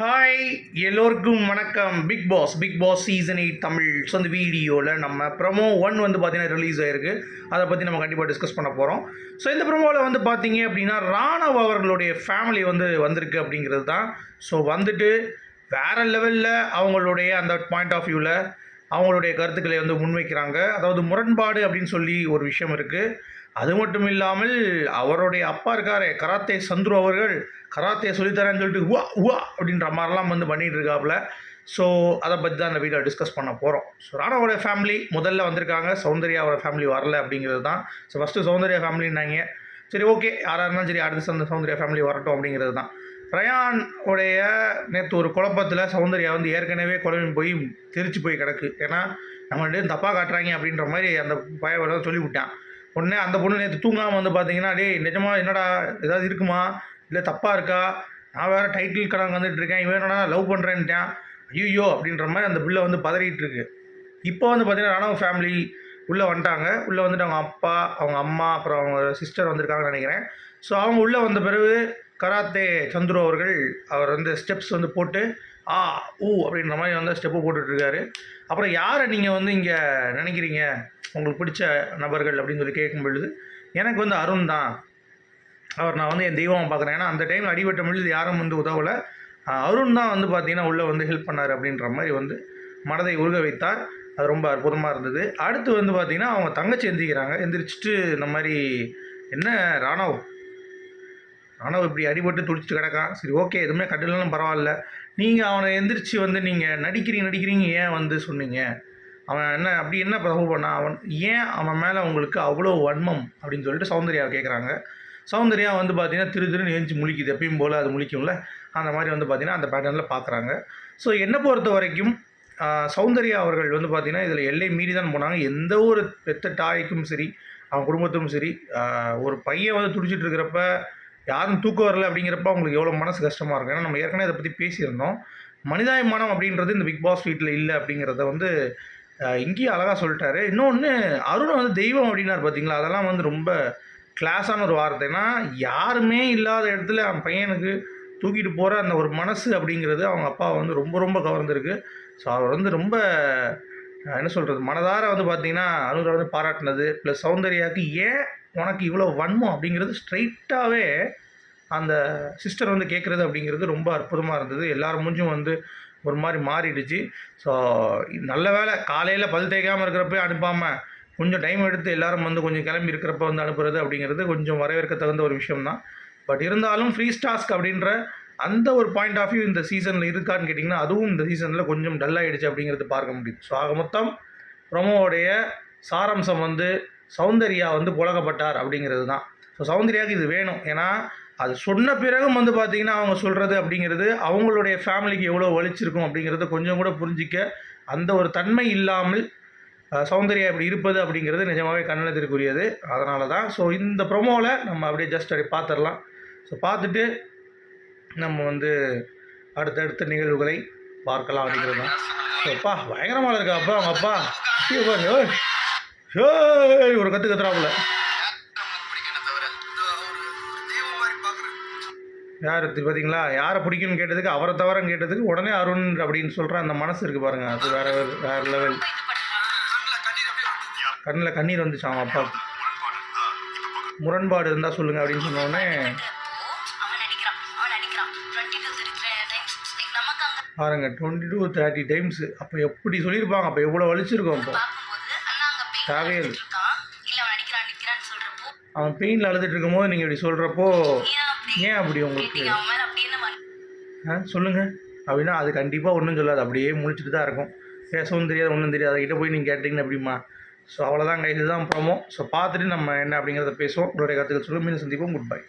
Hi எல்லோருக்கும் வணக்கம். Bigg Boss Bigg Boss season eight Tamil. So அந்த வீடியோவில் நம்ம ப்ரமோ ஒன் வந்து பார்த்தீங்கன்னா ரிலீஸ் ஆயிருக்கு. அதை பற்றி நம்ம கண்டிப்பாக டிஸ்கஸ் பண்ண போகிறோம் ஸோ இந்த ப்ரமோவில் வந்து பார்த்தீங்க அப்படின்னா ராணவ் அவர்களுடைய ஃபேமிலி வந்து வந்திருக்கு அப்படிங்கிறது தான் ஸோ வந்துட்டு வேறு லெவலில் அவங்களுடைய அந்த பாயிண்ட் ஆஃப் வியூவில் அவங்களுடைய கருத்துக்களை வந்து முன்வைக்கிறாங்க. அதாவது முரண்பாடு அப்படின்னு சொல்லி ஒரு விஷயம் இருக்குது அது மட்டும் இல்லாமல் அவருடைய அப்பா இருக்காரே கராத்தே சந்துரு அவர்கள் கராத்தே சொல்லித்தரேன்னு சொல்லிட்டு உவா உவா அப்படின்ற மாதிரிலாம் வந்து பண்ணிகிட்டு இருக்காப்புல. ஸோ அதை பற்றி தான் இந்த வீடியோ டிஸ்கஸ் பண்ண போகிறோம் ஸோ ராணாவோட ஃபேமிலி முதல்ல வந்திருக்காங்க. சௌந்தர்யாவோட ஃபேமிலி வரல அப்படிங்கிறது தான். ஸோ ஃபஸ்ட்டு சௌந்தர்யா ஃபேமிலின்னாங்க சரி ஓகே யாராக இருந்தாலும் சரி அடுத்த அந்த சௌந்தர்யா ஃபேமிலி வரட்டும் அப்படிங்கிறது தான். ரயான் உடைய நேற்று ஒரு குழப்பத்தில் சௌந்தர்யா வந்து ஏற்கனவே குழம்பு போய் திருச்சி போய் கிடக்கு. ஏன்னா நம்மள்ட்ட தப்பாக காட்டுறாங்க அப்படின்ற மாதிரி அந்த பையன் சொல்லிவிட்டான். உடனே அந்த பொண்ணு நேற்று தூங்காமல் வந்து பார்த்தீங்கன்னா டேய் நிஜமா என்னடா ஏதாவது இருக்குமா? இல்லை தப்பாக இருக்கா? நான் வேறு டைட்டில் கணக்கு வந்துட்டு இருக்கேன். இவன் என்னடா லவ் பண்ணுறேன்ட்டான் ஐயோ அப்படின்ற மாதிரி அந்த பிள்ளை வந்து பதறிட்டு இருக்கு. இப்போ வந்து பார்த்தீங்கன்னா ராணுவ ஃபேமிலி உள்ளே வந்துட்டாங்க. உள்ளே வந்துட்டு அவங்க அப்பா அவங்க அம்மா அப்புறம் அவங்க சிஸ்டர் வந்திருக்காங்கன்னு நினைக்கிறேன். ஸோ அவங்க உள்ளே வந்த பிறகு கராத்தே சந்துரு அவர்கள் அவர் வந்து ஸ்டெப்ஸ் வந்து போட்டு ஆ ஊ அப்படின்ற மாதிரி வந்து ஸ்டெப்பு போட்டுட்ருக்காரு அப்புறம் யாரை நீங்கள் வந்து இங்கே நினைக்கிறீங்க? உங்களுக்கு பிடிச்ச நபர்கள் அப்படின்னு சொல்லி கேட்கும் பொழுது எனக்கு வந்து அருண் தான். அவர் நான் வந்து என் தெய்வம் பார்க்குறேன். ஏன்னா அந்த டைமில் அடிபட்ட பொழுது யாரும் வந்து உதவலை. அருண் தான் வந்து பார்த்தீங்கன்னா உள்ளே வந்து ஹெல்ப் பண்ணார் அப்படின்ற மாதிரி வந்து மனதை உருக வைத்தார். அது ரொம்ப அற்புதமாக இருந்தது. அடுத்து வந்து பார்த்தீங்கன்னா அவங்க தங்கச்சி எந்திரிக்கிறாங்க. எந்திரிச்சிட்டு இந்த மாதிரி என்ன ராணவ்? ஆனால் இப்படி அடிபட்டு துடிச்சிட்டு கிடக்கான் சரி ஓகே எதுவுமே கட்டலன்னு பரவாயில்ல. நீங்கள் அவனை எந்திரிச்சு வந்து நீங்கள் நடிக்கிறீங்க நடிக்கிறீங்க ஏன் வந்து சொன்னீங்க? அவன் என்ன அப்படி என்ன தப்பு பண்ணான் அவன் ஏன் அவன் மேலே உங்களுக்கு அவ்வளோ வன்மம்? அப்படின்னு சொல்லிட்டு சௌந்தர்யாவை கேட்குறாங்க சௌந்தர்யா வந்து பார்த்தீங்கன்னா திரு திருன்னு எழுஞ்சி முழிக்குது. எப்பயும் போல் அது முழிக்கும்ல? அந்த மாதிரி வந்து பார்த்தீங்கன்னா அந்த பேட்டர்னில் பார்க்குறாங்க ஸோ என்னை பொறுத்த வரைக்கும் சௌந்தர்யா அவர்கள் வந்து பார்த்திங்கன்னா இதில் எல்லை மீறி தான் போனாங்க. எந்த ஒரு பெத்த தாய்க்கும் சரி அவன் குடும்பத்துக்கும் சரி ஒரு பையன் வந்து துடிச்சிட்டு இருக்கிறப்ப யாரும் தூக்கம் வரல அப்படிங்கிறப்ப அவங்களுக்கு எவ்வளோ மனசு கஷ்டமாக இருக்கும். ஏன்னா நம்ம ஏற்கனவே இதை பற்றி பேசியிருந்தோம். மனிதாயமானம் அப்படின்றது இந்த பிக் பாஸ் வீட்டில் இல்லை அப்படிங்கிறத வந்து இங்கேயும் அழகாக சொல்லிட்டாரு. இன்னொன்று அருண் வந்து தெய்வம் அப்படின்னாரு பார்த்தீங்களா அதெல்லாம் வந்து ரொம்ப கிளாஸான ஒரு வார்த்தைனா யாருமே இல்லாத இடத்துல அவன் பையனுக்கு தூக்கிட்டு போகிற அந்த ஒரு மனசு அப்படிங்கிறது அவங்க அப்பா வந்து ரொம்ப ரொம்ப கவர்ந்துருக்கு. ஸோ அவர் வந்து ரொம்ப என்ன சொல்கிறது மனதார வந்து பார்த்தீங்கன்னா அனுரை வந்து பாராட்டினது. ப்ளஸ் சௌந்தர்யாவுக்கு ஏன் உனக்கு இவ்வளோ வன்மம் அப்படிங்கிறது ஸ்ட்ரைட்டாகவே அந்த சிஸ்டர் வந்து கேட்குறது அப்படிங்கிறது ரொம்ப அற்புதமாக இருந்தது. எல்லாரும் மூஞ்சும் வந்து ஒரு மாதிரி மாறிடுச்சு. ஸோ நல்ல வேளை காலையில் பல் தேய்க்காமல் இருக்கிறப்ப அனுப்பாமல் கொஞ்சம் டைம் எடுத்து எல்லோரும் வந்து கொஞ்சம் கிளம்பி இருக்கிறப்ப வந்து அனுப்புறது அப்படிங்கிறது கொஞ்சம் வரவேற்க தகுந்த ஒரு விஷயம்தான். பட் இருந்தாலும் ஃப்ரீ ஸ்டாஸ்க் அப்படின்ற அந்த ஒரு பாயிண்ட் ஆஃப் வியூ இந்த சீசனில் இருக்கான்னு கேட்டிங்கன்னா அதுவும் இந்த சீசனில் கொஞ்சம் டல் ஆயிடுச்சு அப்படிங்கிறது பார்க்க முடியுது. ஸோ ஆக மொத்தம் ப்ரொமோவுடைய சாராம்சம் வந்து சௌந்தர்யா வந்து புழகப்பட்டார் அப்படிங்கிறது தான். ஸோ சௌந்தர்யாவுக்கு இது வேணும். ஏன்னா அது சொன்ன பிறகும் வந்து பார்த்தீங்கன்னா அவங்க சொல்கிறது அப்படிங்கிறது அவங்களுடைய ஃபேமிலிக்கு எவ்வளோ வலிச்சிருக்கும் அப்படிங்கிறத கொஞ்சம் கூட புரிஞ்சிக்க அந்த ஒரு தன்மை இல்லாமல் சௌந்தர்யா இப்படி இருப்பது அப்படிங்கிறது நிஜமாகவே கண்ணனத்திற்குரியது அதனால தான் ஸோ இந்த ப்ரொமோவில் நம்ம அப்படியே ஜஸ்ட் அப்படி பார்த்துடலாம் ஸோ பார்த்துட்டு நம்ம வந்து அடுத்தடுத்த நிகழ்வுகளை பார்க்கலாம் அப்படிங்கிறது தான். ஸோ அப்பா பயங்கரமாக இருக்கா அப்பா அவங்க அப்பா? ஏய், ஒரு கற்று கத்துறாப்புல யார் பார்த்தீங்களா யாரை பிடிக்கும்னு கேட்டதுக்கு அவரை தவிரன்னு கேட்டதுக்கு உடனே அருண் அப்படின்னு சொல்கிற அந்த மனசு இருக்குது பாருங்க. அது வேற வேற லெவல் கண்ணில் கண்ணீர் வந்துச்சு அவன் அப்பா. முரண்பாடு இருந்தால் சொல்லுங்க அப்படின்னு சொன்னோடனே பாருங்கள் டுவெண்ட்டி பாருங்க டுவெண்ட்டி டூ தேர்ட்டி டைம்ஸ் அப்போ எப்படி சொல்லியிருப்பாங்க? அப்போ எவ்வளோ வலிச்சிருக்கும் அப்போ? இல்லை அவன் பெயினில் அழுதுட்டு இருக்கும்போது நீங்கள் இப்படி சொல்கிறப்போ ஏன் அப்படி? உங்களுக்கு? மன- ஆ சொல்லுங்கள் அப்படின்னா அது கண்டிப்பாக ஒன்றும் சொல்லாது. அப்படியே முழிச்சிட்டு தான் இருக்கும். பேசவும் தெரியாது ஒன்றும் தெரியாது. அதுக்கிட்ட போய் நீங்கள் கேட்டிங்கன்னா எப்படிமா ஸோ அவ்வளோதான் இதுதான் ப்ரோமோ ஸோ பார்த்துட்டு நம்ம என்ன அப்படிங்கிறத பேசுவோம். உங்களுடைய கருத்துக்கள் சொல்லுங்கள் மீண்டும் சந்திப்போம். Good bye